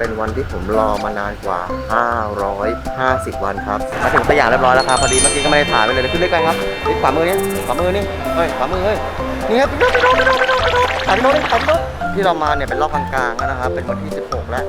เป็นวันที่ผมรอมานานกว่า 550 วันครับ มาถึงสยามเรียบร้อยแล้วครับ พอดีเมื่อกี้ก็ไม่ได้ถ่ายไปเลยเดี๋ยวขึ้นเลขไปครับนี่ขวามือนี่ขวามือนี่เฮ้ย ขวามือเฮ้ย นี่ครับไปโน้ตไปโน้ตไปโน้ตไปโน้ตถ่ายพี่โน้ตดิถ่ายพี่โน้ตที่เรามาเนี่ยเป็นรอบกลางๆแล้วนะครับ เป็นวันที่ 16 แล้ว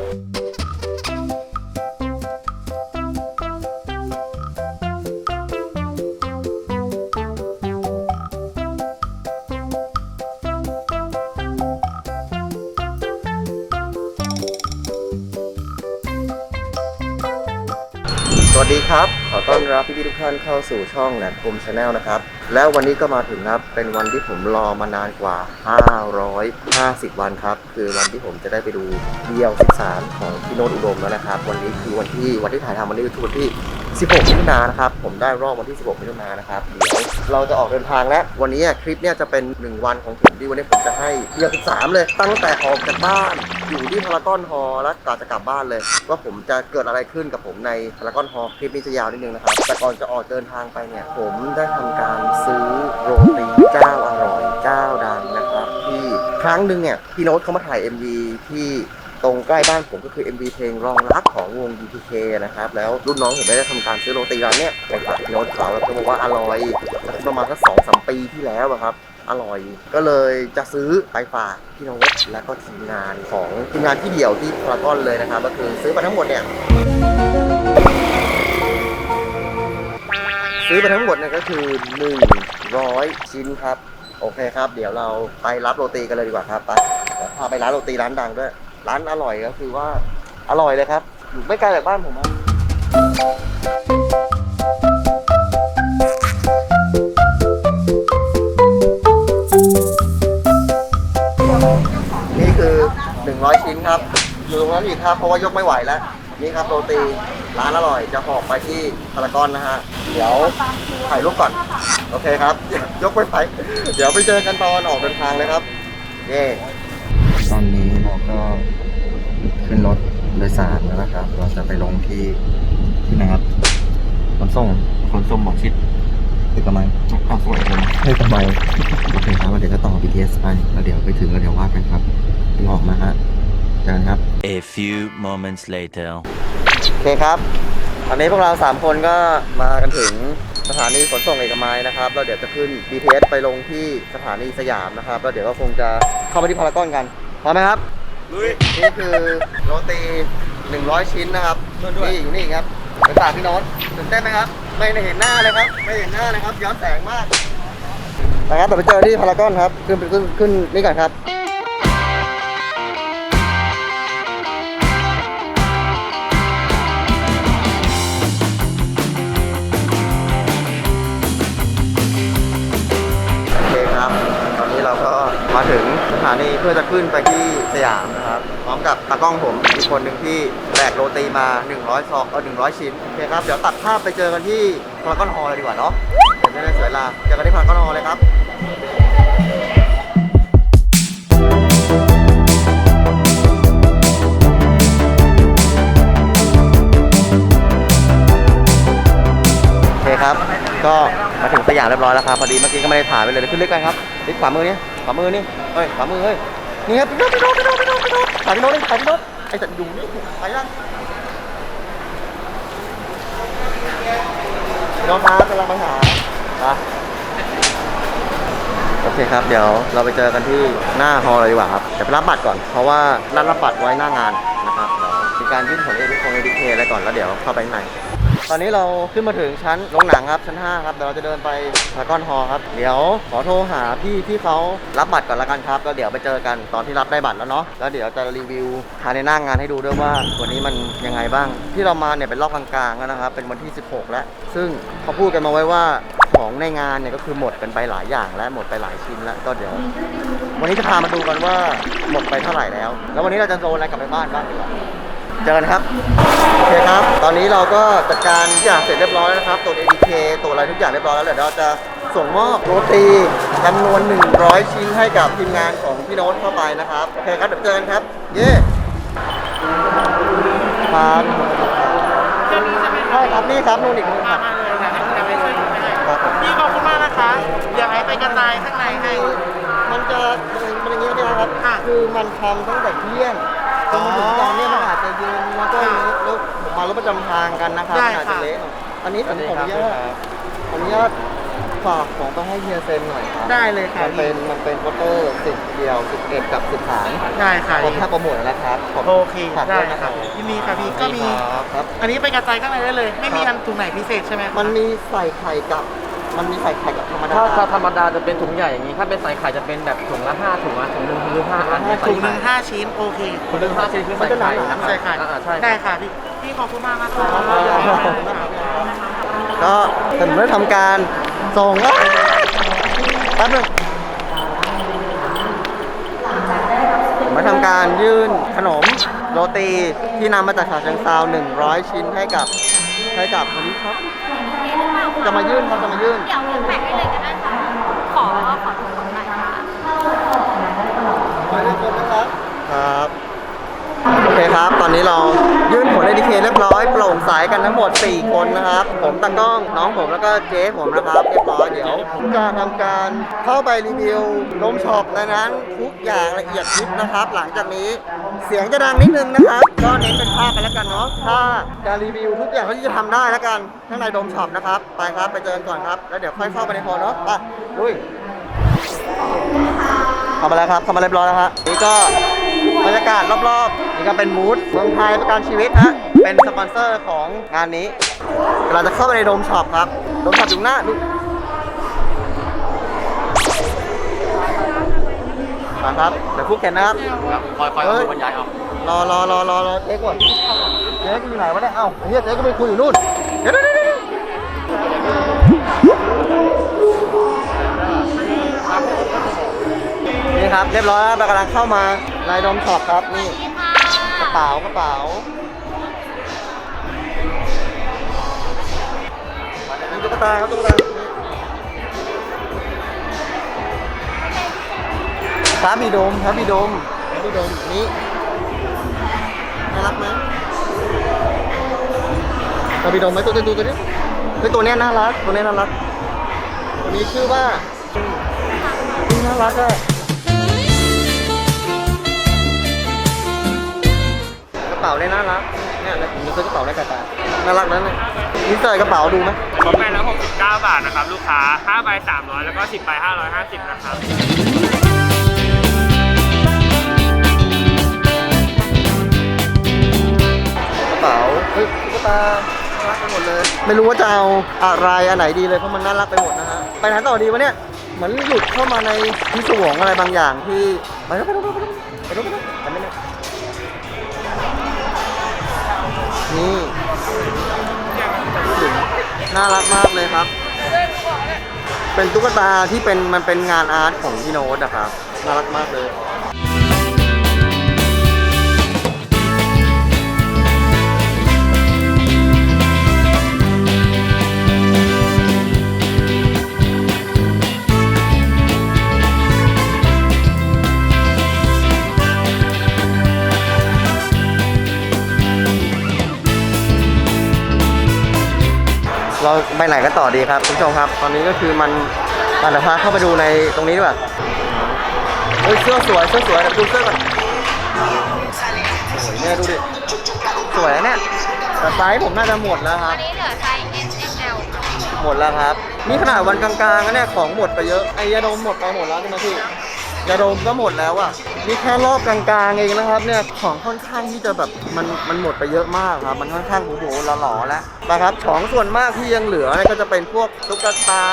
สวัสดีครับ ขอต้อนรับพี่ๆทุกท่านเข้าสู่ช่องแหลมคมชาแนลนะครับ แล้ววันนี้ก็มาถึงครับ เป็นวันที่ผมรอมานานกว่า 550 วันครับ คือวันที่ผมจะได้ไปดูเดี่ยว 13 ของพี่โนตอุดมแล้วนะครับ วันนี้คือวันที่วันที่ถ่ายทำวันนี้คือวันที่ 16มิถุนายนนะครับ ผมได้รอบวันที่ 16มิถุนายนนะครับ เดี๋ยวเราจะออกเดินทางแล้ว วันนี้คลิปเนี่ยจะเป็น 1 วันของผมที่วันนี้ผมจะให้เดี่ยว13 เลย ตั้งแต่ออกจากบ้าน อยู่ที่พารากอนฮอลล์แล้วกาจะกลับบ้านเลย ว่าผมจะเกิดอะไรขึ้นกับผมในพารากอนฮอลล์คลิปนี้จะยาวนิดนึงนะครับ แต่ก่อนจะออกเดินทางไปเนี่ย ผมได้ทำการซื้อโรตีเจ้าอร่อยเจ้าดังนะครับที่ครั้งหนึ่งเนี่ยพี่โน้ตเขามาถ่าย MV ที่ ตรงใกล้บ้านผมก็คือ MV เพลงรองรักของวง BTK นะครับ แล้วรุ่นน้องผมได้ทำการซื้อโรตีร้านเนี้ยไปฝากพี่โน้ตเขาแล้วก็บอกว่าอร่อยประมาณสักสองสามปีที่แล้วอะครับอร่อยก็เลยจะซื้อไปฝากพี่โน้ตแล้วก็ทีมงานของทีมงานที่เดี่ยวที่พารากอนเลยนะครับ ก็คือซื้อมาทั้งหมดเนี่ยซื้อไปทั้งหมดเนี่ยก็คือ 100 ชิ้นครับ โอเคครับ เดี๋ยวเราไปรับโรตีกันเลยดีกว่าครับ ไปพาไปร้านโรตีร้านดังด้วย ร้านอร่อยก็คือว่าอร่อยเลยครับ อยู่ไม่ไกลจากบ้านผมครับนี่คือ 100 ชิ้นครับอยู่ตรงนั้นอีกครับเพราะว่ายกไม่ไหวแล้ว นี่ครับโรตีร้านอร่อยจะหอบไปที่พารากอนนะฮะ เดี๋ยวถ่ายรูปก่อน โอเคครับ ยกไม่ไป เดี๋ยวไปเจอกันตอนออกเดินทางเลยครับเย่ตอนนี้ เราก็ขึ้นรถโดยสารแล้วนะครับ เราจะไปลงที่ที่ไหนครับขนส่งขนส่งหมอชิดเอกมัยอ้าวสวยเลยเอกมัยโอเคครับแล้วเดี๋ยวก็ต่อ BTS ไปแล้วเดี๋ยวไปถึงแล้วเดี๋ยวว่ากันครับรอมาฮะเจอกันครับ A few moments later. โอเคครับ ตอนนี้พวกเรา 3 คนก็มากันถึงสถานีขนส่งเอกมัยนะครับแล้วเดี๋ยวจะขึ้น BTS ไปลงที่สถานีสยามนะครับ แล้วเดี๋ยวก็คงจะเข้าไปที่พารากอนกัน พร้อมไหมครับ ลุย นี่คือโรตี 100 ชิ้นนะครับนี่อยู่นี่ครับไปฝากพี่โน้ตตื่นเต้นไหมครับ ไม่ได้เห็นหน้าเลยครับ ไม่เห็นหน้าเลยครับ ย้อนแสงมากนะครับเดี๋ยวไปเจอที่พารากอนครับ ขึ้นไปขึ้นขึ้นนี่ก่อนครับ พื่อจะขึ้นไปที่สยามนะครับ พร้อมกับตากล้องผมอีกคนหนึ่งที่แบกโรตีมา 100ซองเออ100 ชิ้นโอเคครับ เดี๋ยวตัดภาพไปเจอกันที่พารากอนฮอลล์เลยดีกว่าเนาะเดี๋ยวจะได้เสียเวลาเจอกันที่พารากอนฮอลล์เลยครับโอเคครับ ก็ มาถึงสยามเรียบร้อยแล้วครับพอดีเมื่อกี้ก็ไม่ได้ถ่ายไปเลยเดี๋ยวขึ้นเลขไปครับนี่ขวามือนี่ขวามือนี่เฮ้ยขวามือเฮ้ยนี่ครับพี่โน้ตพี่โน้ตพี่โน้ตพี่โน้ตพี่โน้ตถ่ายพี่โน้ตดิถ่ายพี่โน้ตไอ้สัตว์อยู่นี่ไปยังพี่โน้ตครับกำลังมาหาอะโอเคครับ เดี๋ยวเราไปเจอกันที่หน้าฮอลล์เลยดีกว่าครับ เดี๋ยวไปรับบัตรก่อน เพราะว่านัดรับบัตรไว้หน้างานนะครับ เดี๋ยวมีการยื่นผลเอดิคงเอดิเคอะไรก่อนแล้วเดี๋ยวเข้าไปข้างใน ตอนนี้เราขึ้นมาถึงชั้นโรงหนังครับชั้น 5 ครับเดี๋ยวเราจะเดินไปพารากอนฮอลล์ครับ เดี๋ยวขอโทรหาพี่ที่เขารับบัตรก่อนละกันครับแล้วเดี๋ยวไปเจอกันตอนที่รับได้บัตรแล้วเนาะแล้วเดี๋ยวจะรีวิวภายในหน้างงานให้ดูด้วยว่าวันนี้มันยังไงบ้าง ที่เรามาเนี่ยเป็นรอบกลางๆแล้วนะครับ เป็นวันที่ 16 แล้ว ซึ่งเขาพูดกันมาไว้ว่าของในงานเนี่ยก็คือหมดกันไปหลายอย่างและหมดไปหลายชิ้นแล้วก็เดี๋ยว วันนี้จะพามาดูกันว่าหมดไปเท่าไหร่แล้ว แล้ววันนี้เราจะโดนอะไรกลับไปบ้านบ้างดีกว่า เจอกันครับ โอเคครับ ตอนนี้เราก็จัดการทุกอย่างเสร็จเรียบร้อยแล้วนะครับ ตัว ADK ตัวอะไรทุกอย่างเรียบร้อยแล้วเดี๋ยวเราจะส่งมอบโรตีจำนวน 100 ชิ้นให้กับทีมงานของพี่โน้ตเข้าไปนะครับ โอเคครับ เดี๋ยวเจอกันครับ เย้ครับใช่ครับนี่ครับนู่นอีกนู่นครับ มาเลยค่ะจะไปช่วยดูให้ครับผม พี่ขอบคุณมากนะคะเดี๋ยวไอ้ไปกระจายข้างในให้ มันจะมันอย่างนี้เนี่ยนะครับค่ะคือมันทำตั้งแต่เที่ยงจ ตรงมาถึงตอนเนี้ยมันอาจจะยืนแล้วก็แล้วผมมารถประจำทางกันนะครับได้มันอาจจะค่ะ เละหน่อยอันนี้ผมขออนุญาตขออนุญาตฝากของไปให้เฮียเซนหน่อยครับได้เลยค่ะมันเป็นมันเป็นโปสเตอร์สิบเดียวสิบเอ็ดกับสิบสามได้ค่ะผมแค่โปรโมทแล้วครับขอบโอเคฝากได้ด้วยนะคค่ะรับยินดีค่ะพี่ก็มี ครับ อันนี้ไปกระจายข้างในได้เลย ไม่มีครับอันถุงไหนพิเศษใช่ไหมคะมันมีใส่ไข่กับ มันมีใส่ไข่กับธรรมดาถ้าถ้าธรรมดาจะเป็นถุงใหญ่อย่างนี้ ถ้าเป็นใส่ไข่จะเป็นแบบถุงละห้าถุงละถุงหนึ่งหรือห้าอันเนี่ยใส่ถุงหไข่นึ่งห้าชิ้นโอเคถุงหนึ่งห้าชิ้นคือใส่ไข่นะใช่ค่ะอ่าใช่ได้ค่ะพี่พี่ขอบคุณมากนะคะก็ผมได้ทำการส่งอะแป๊บนึงผมได้ทำการยื่นขนมโรตีที่นำมาจากฉะเชิงเซา100 ชิ้นให้กับ ให้กับคนนี้ครับจะมายื่นครับจะมายื่น เดี๋ยวเดี๋ยวแบ่งให้เลยก็ได้ค่ะ ขอขอทุกคนหน่อยค่ะขอให้ทุกคนนะครับ ครับ โอเคครับ ตอนนี้เรายื่นผลเอดีเคเรียบร้อย โปร่งใสกันทั้งหมด 4 คนนะครับ ผมตากล้องน้องผมแล้วก็เจ๊ผมนะครับเรียบร้อยเดี๋ยวผมจะทำการเข้าไปรีวิวนมช็อปในนั้นทุกอย่างละเอียดยิบนะครับ หลังจากนี้เสียงจะดังนิดนึงนะครับ ก็เน้นเป็นภาพกันแล้วกันเนาะถ้าการรีวิวทุกอย่างที่จะทำได้แล้วกันข้างในดมช็อปนะครับไปครับไปเจอกันก่อนครับ แล้วเดี๋ยวค่อยเข้าไปในโพลเนาะไปลุยเข้ามาแล้วครับเข้ามาเรียบร้อยแล้วฮะนี่ก็ บรรยากาศรอบๆ นี่ก็เป็นมูดเมืองไทยประกันชีวิตฮะ เป็นสปอนเซอร์ของงานนี้เราจะเข้าไปในโดมช็อปครับ โดมช็อปอยู่หน้านู่นมาครับ เดี๋ยวพูดกันนะครับคอยคอยเอาบรรยายเอารอรอรอรอรอเจ๊ก่อนเจ๊กูอยู่ไหนวะเนี่ย เอ้าไอ้เหี้ยเจ๊ก็ไปคุยอยู่นู่น เดี๋ยวเดี๋ยวเดี๋ยวเดี๋ยว ครับ เรียบร้อยแล้วเรากำลังเข้ามาในดมช็อปครับนี่กระเป๋ากระเป๋านี่ตุ๊กตาครับตุ๊กตาพระบิดมพระบิดมพระบิดมนี่น่ารักไหมพระบิดมไหมตัวตัวตัวนี้เฮ้ตัวนี้น่ารักตัวนี้น่ารักตัวนี้ชื่อว่านี่น่ารักอะ ป๋าเนี่ยน่ารักเนี่ยแล้วผมจะซื้อกระเป๋าได้กระตายน่ารักนั้นเลยนี่ใส่กระเป๋าดูไหมลดไปแล้ว69 บาทนะครับ ลูกค้า5ใบ300 แล้วก็ 10ใบ550 นะครับ กระเป๋าเฮ้ยตุ๊กตาน่ารักไปหมดเลย ไม่รู้ว่าจะเอาอะไรอันไหนดีเลยเพราะมันน่ารักไปหมดนะฮะไปไหนต่อดีวะเนี่ยเหมือนหลุดเข้ามาในที่สวงอะไรบางอย่างที่ไปแล้วไปแล้วไปแล้วไปแล้วไปแล้ว นี่น่ารักมากเลยครับ เป็นตุ๊กตาที่เป็นมันเป็นงานอาร์ตของพี่โน้ตนะครับ น่ารักมากเลย ไปไหนกันต่อดีครับคุณผู้ชมครับ ตอนนี้ก็คือมันอะเดี๋ยวพาเข้าไปดูในตรงนี้ดีกว่าเฮ้ยเสื้อสวยเสื้อสวยเดี๋ยวดูเสื้อก่อนโอ้ยเนี่ยดูดิสวยนะเนี่ยแต่ไซส์ผมน่าจะหมดแล้วคตรัอบนนี้เหลือไซส์ S X L หมดแล้วครับ นี่ขนาดวันกลางๆนะเนี่ยของหมดไปเยอะ ไอ้ยาดมหมดไปหมดแล้วใช่ไหมพี่ยาดมก็หมดแล้วอะ นี่แค่รอบกลางๆเองนะครับเนี่ยของค่อนข้างที่จะแบบมันมันหมดไปเยอะมากครับ มันค่อนข้างโอ้โหหล่อแล้วนะครับของส่วนมากที่ยังเหลือเนี่ยก็จะเป็นพวกตุ๊กตา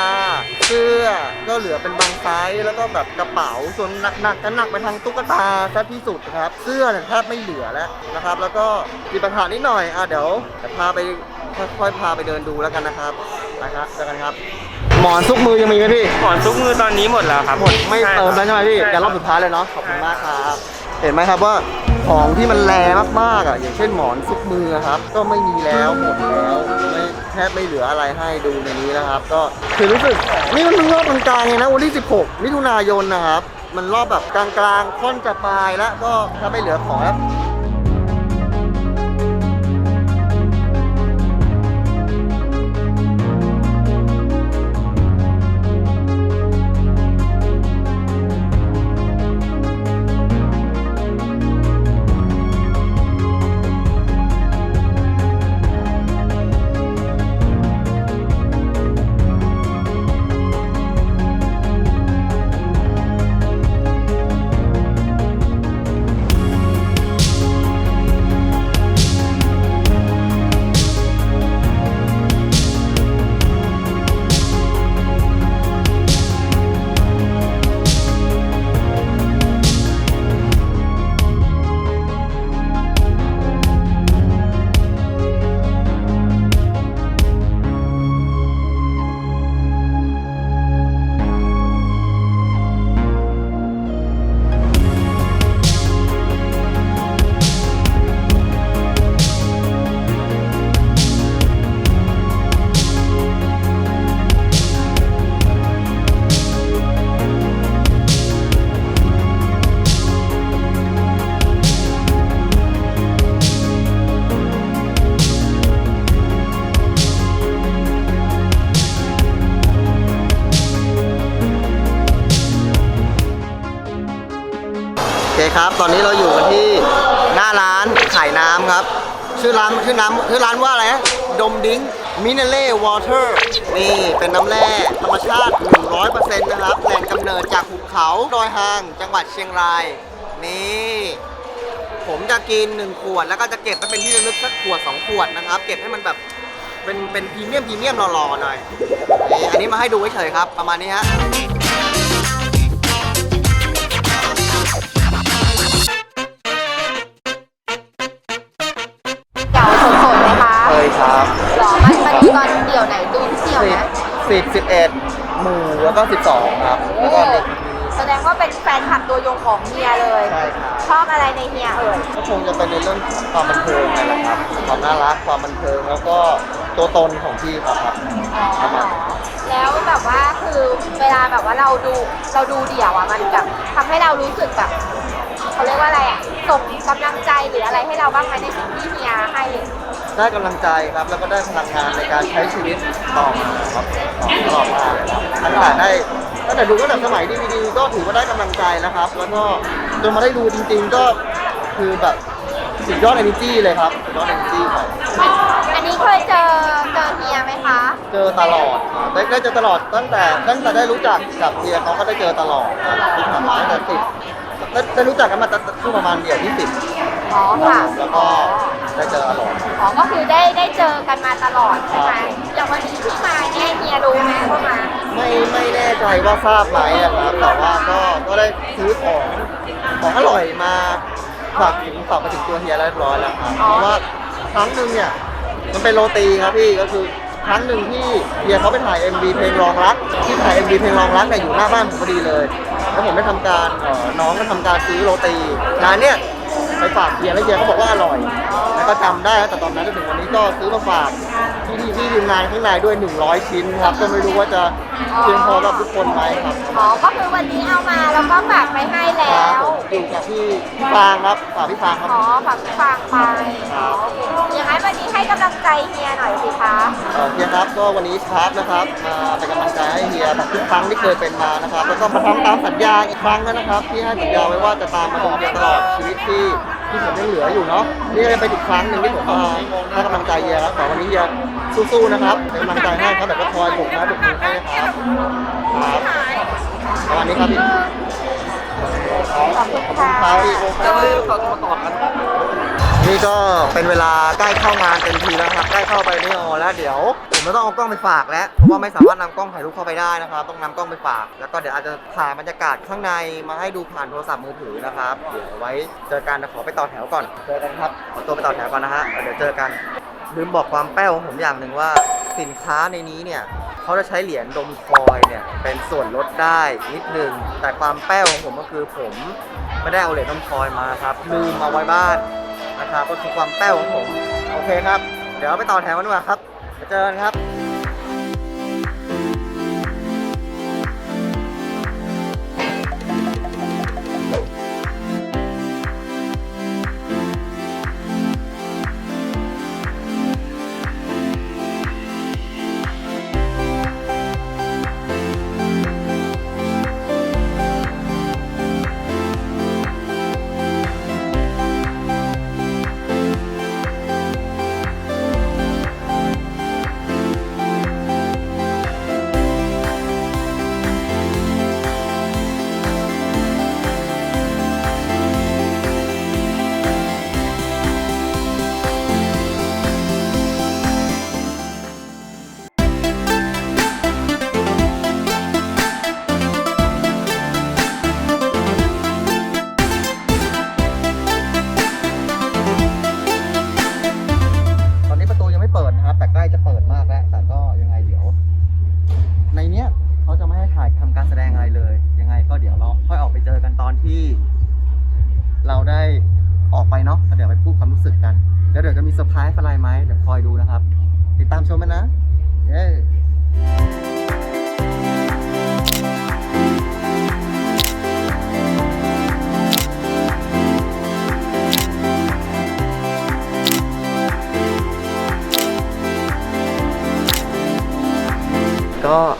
เสื้อก็เหลือเป็นบางไซส์แล้วก็แบบกระเป๋าส่วนหนักๆก็หนักไปทางตุ๊กตาซะที่สุดนะครับ เสื้อเนี่ยแทบไม่เหลือแล้วนะครับ แล้วก็มีปัญหานิดหน่อยอะเดี๋ยวเดี๋ยวพาไปค่อยๆพาไปเดินดูแล้วกันนะครับ ไปครับเจอกันครับหมอนซุกมือยังมีไหมพี่ หมอนซุกมือตอนนี้หมดแล้วครับหมดไม่เติมแล้วใช่ไหมพี่ใช่เดี๋ยวรอบสุดท้ายเลยเนาะขอบคุณมากครับเห็นไหมครับว่าของที่มันแรมากๆอะอย่างเช่นหมอนซุกมือครับ ก็ไม่มีแล้วหมดแล้วไม่แทบไม่เหลืออะไรให้ดูในนี้นะครับ ก็คือรู้สึกนี่มันเพิ่งรอบกลางๆเองนะวันที่ 16 มิถุนายนนะครับ มันรอบแบบกลางๆค่อนจะปลายแล้วก็ถ้าไม่เหลือของแล้ว ครับ ตอนนี้เราอยู่กันที่หน้าร้านขายน้ำครับ ชื่อร้านชื่อน้ำชื่อร้านว่าอะไรนะดมดิ้งมินเล่วอเตอร์นี่เป็นน้ำแร่ธรรมชาติ 100%นะครับ แหล่งกำเนิดจากภูเขาดอยหาง จังหวัดเชียงราย นี่ ผมจะกิน 1 ขวด แล้วก็จะเก็บไปเป็นที่ระลึกสักขวด 2 ขวดนะครับ เก็บให้มันแบบเป็นเป็นพรีเมียมพรีเมียมหล่อๆหน่อยนี่อันนี้มาให้ดูเฉยๆครับ ประมาณนี้ฮะ สิบสิบเอ็ดหมู่แล้วก็สิบสองครับแล้วก็มีแสดงว่าเป็นแฟนคลับตัวยงของเฮียเลย ใช่ครับ ชอบอะไรในเฮียเอ่ย ก็คงจะเป็นในเรื่องความบันเทิงนี่แหละครับ ความน่ารัก ความบันเทิง แล้วก็ตัวตนของพี่เขาครับประมาณนั้นแล้วแบบว่าคือเวลาแบบว่าเราดูเราดูเดี่ยวอะมันแบบทำให้เรารู้สึกแบบเขาเรียกว่าอะไรอะส่งกำลังใจหรืออะไรให้เราบ้างไหมในสิ่งที่เฮียให้ ได้กำลังใจครับ แล้วก็ได้พลังงานในการใช้ชีวิตต่อมาครับตลอดมาเลยครับตั้งแต่ได้ตั้งแต่ดูตั้งแต่สมัยดีวีดีก็ถือว่าได้กำลังใจแล้วครับ แล้วก็จนมาได้ดูจริง ๆ ก็คือแบบสุดยอด energy เลยครับสุดยอด energy ของอันนี้เคยเจอเจอเฮียไหมคะ เจอตลอดครับได้ได้เจอตลอดตั้งแต่ตั้งแต่ได้รู้จักกับเฮียเขาก็ได้เจอตลอดครับที่ผ่านมาตั้งแต่สิบได้ได้รู้จักกันมาตั้งแต่ช่วงประมาณเดี่ยวที่สิบอ๋อค่ะ แล้วก็ ได้เจอตลอด อ๋อก็คือได้ได้เจอกันมาตลอดใช่ไหมอย่างวันนี้ที่มาเนี่ยเฮียรู้ไหมว่ามาไม่ไม่แน่ใจว่าทราบไหมอะครับแต่ว่าก็ก็ได้ซื้อของของอร่อยมาฝากถึงฝากมาถึงตัวเฮียเรียบร้อยแล้วครับเพราะว่าครั้งหนึ่งเนี่ยมันเป็นโรตีครับพี่ก็คือครั้งหนึ่งที่เฮียเขาไปถ่าย MV เพลงรองรักที่ถ่าย MV เพลงรองรักเนี่ยอยู่หน้าบ้านผมพอดีเลย แล้วผมได้ทำการเอ่อน้องก็ทำการซื้อโรตีร้านเนี่ย ไปฝากเฮียแล้วเฮียเขาบอกว่าอร่อย แล้วก็จำได้แต่ตอนนั้นจนถึงวันนี้ก็ซื้อมาฝากที่ที่ที่ทีมงานข้างในด้วย 100 ชิ้นครับก็ไม่รู้ว่าจะเพียงพอกับทุกคนไหมครับอ๋อก็คือวันนี้เอามาแล้วก็ฝากไปให้คแล้รับว ผมอยู่กับพี่พี่ฟางครับฝากพี่ฟางครับ อ๋อฝากฝากไปอ๋อโอเคอย่างนั้นวันนี้ให้กำลังใจเฮียหน่อยสิคะ เอ่อเฮียครับก็วันนี้ชาร์ปนะครับมาเป็นกำลังใจให้เฮียแบบทุกครั้งที่เคยเป็นมานะครับแล้วก็มาทำตามสัญญาอีกครั้งนะครับ ที่ให้สัญญาไว้ว่าจะตามมาดูเฮียตลอด ชีวิตที่ที่ผมยังเหลืออยู่เนาะนี่เป็นอีกครั้งหนึ่งที่ผมมาให้กำลังใจเฮียครับแต่วันนี้เฮียสู้ๆนะครับเป็นกำลังใจให้ครับแต่ก็คอยบุกนะบุกมือให้นะครับครับประมาณนี้ครับพี่ขอบคุณค่ะครับพี่นี่ก็เป็นเวลาใกล้เข้างานเต็มทีแล้วครับใกล้เข้าไปนี่ออแล้วเดี๋ยว ผมจะต้องเอากล้องไปฝากแล้วเพราะว่าไม่สามารถนำกล้องถ่ายรูปเข้าไปได้นะครับต้องนำกล้องไปฝาก แล้วก็เดี๋ยวอาจจะถ่ายบรรยากาศข้างในมาให้ดูผ่านโทรศัพท์มือถือนะครับเดี๋ยวไว้เจอกันนะขอไปต่อแถวก่อนเจอกันครับขอตัวไปต่อแถวก่อนนะฮะเดี๋ยวเจอกัน ลืมบอกความแป้วของผมอย่างหนึ่งว่าสินค้าในนี้เนี่ยเขาจะใช้เหรียญดมคอยเนี่ยเป็นส่วนลดได้นิดนึงแต่ความแป้วของผมก็คือผมไม่ได้เอาเหรียญนมคอยมาครับลืมมาไว้บ้านนะครับก็คือความแป้วของผมโอเคครับ เดี๋ยวไปต่อแถวกันดีกว่าครับ เจอกันครับ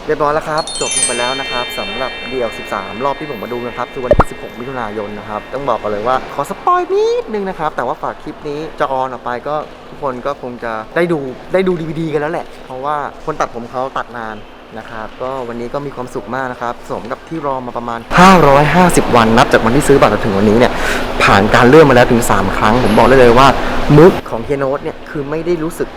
เรียบร้อยแล้วครับ จบลงไปแล้วนะครับสำหรับเดี่ยว 13 รอบที่ผมมาดูนะครับคือวันที่ 16 มิถุนายนนะครับ ต้องบอกกันเลยว่าขอสปอยนิดนึงนะครับ แต่ว่าฝากคลิปนี้จะออนออกไปก็ทุกคนก็คงจะได้ดูได้ดูดีวดีกันแล้วแหละ เพราะว่าคนตัดผมเขาตัดนานนะครับก็วันนี้ก็มีความสุขมากนะครับ สมกับที่รอมาประมาณ 550 วันนับจากวันที่ซื้อบัตรจนถึงวันนี้เนี่ย ผ่านการเลื่อนมาแล้วถึง3 ครั้ง ผมบอกได้เลยว่ามุกของเฮียโนตเนี่ยคือไม่ได้รู้สึก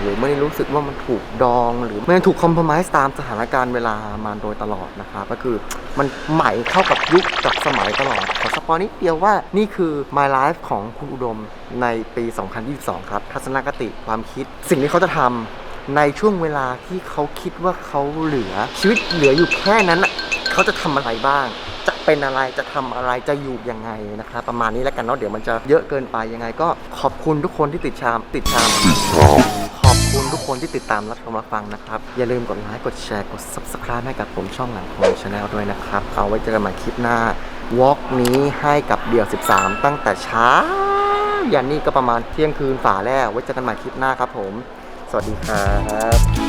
หรือไม่ได้รู้สึกว่ามันถูกดอง หรือไมันถูกคอมเพลมไมซ์ตามสถานการณ์เวลามาโดยตลอดนะครับก็คือมันใหม่เข้ากับยุคกับสมัยตลอด ขอสปอยนิดเดียวว่านี่คือ My Life ของคุณอุดมในปี 2022 ครับ ทัศนคติความคิด สิ่งที่เขาจะทำในช่วงเวลาที่เขาคิดว่าเขาเหลือ ชีวิตเหลืออยู่แค่นั้นเขาจะทำอะไรบ้างจะเป็นอะไรจะทำอะไรจะอยู่ยังไงนะครับประมาณนี้แล้วกันเนาะเดี๋ยวมันจะเยอะเกินไปยังไง ก็ขอบคุณทุกคนที่ติดชามติดชาม ทุกคนที่ติดตามรับชมรับฟังนะครับ อย่าลืมกดไลค์กดแชร์กด subscribe ให้กับผมช่องหลังของชาแนลด้วยนะครับ เอาไว้เจอกันใหม่คลิปหน้าวอล์กนี้ให้กับเดี่ยว 13 ตั้งแต่เช้ายันนี่ก็ประมาณเที่ยงคืนฝ่าแล้วไว้เจอกันใหม่คลิปหน้าครับผม สวัสดีครับ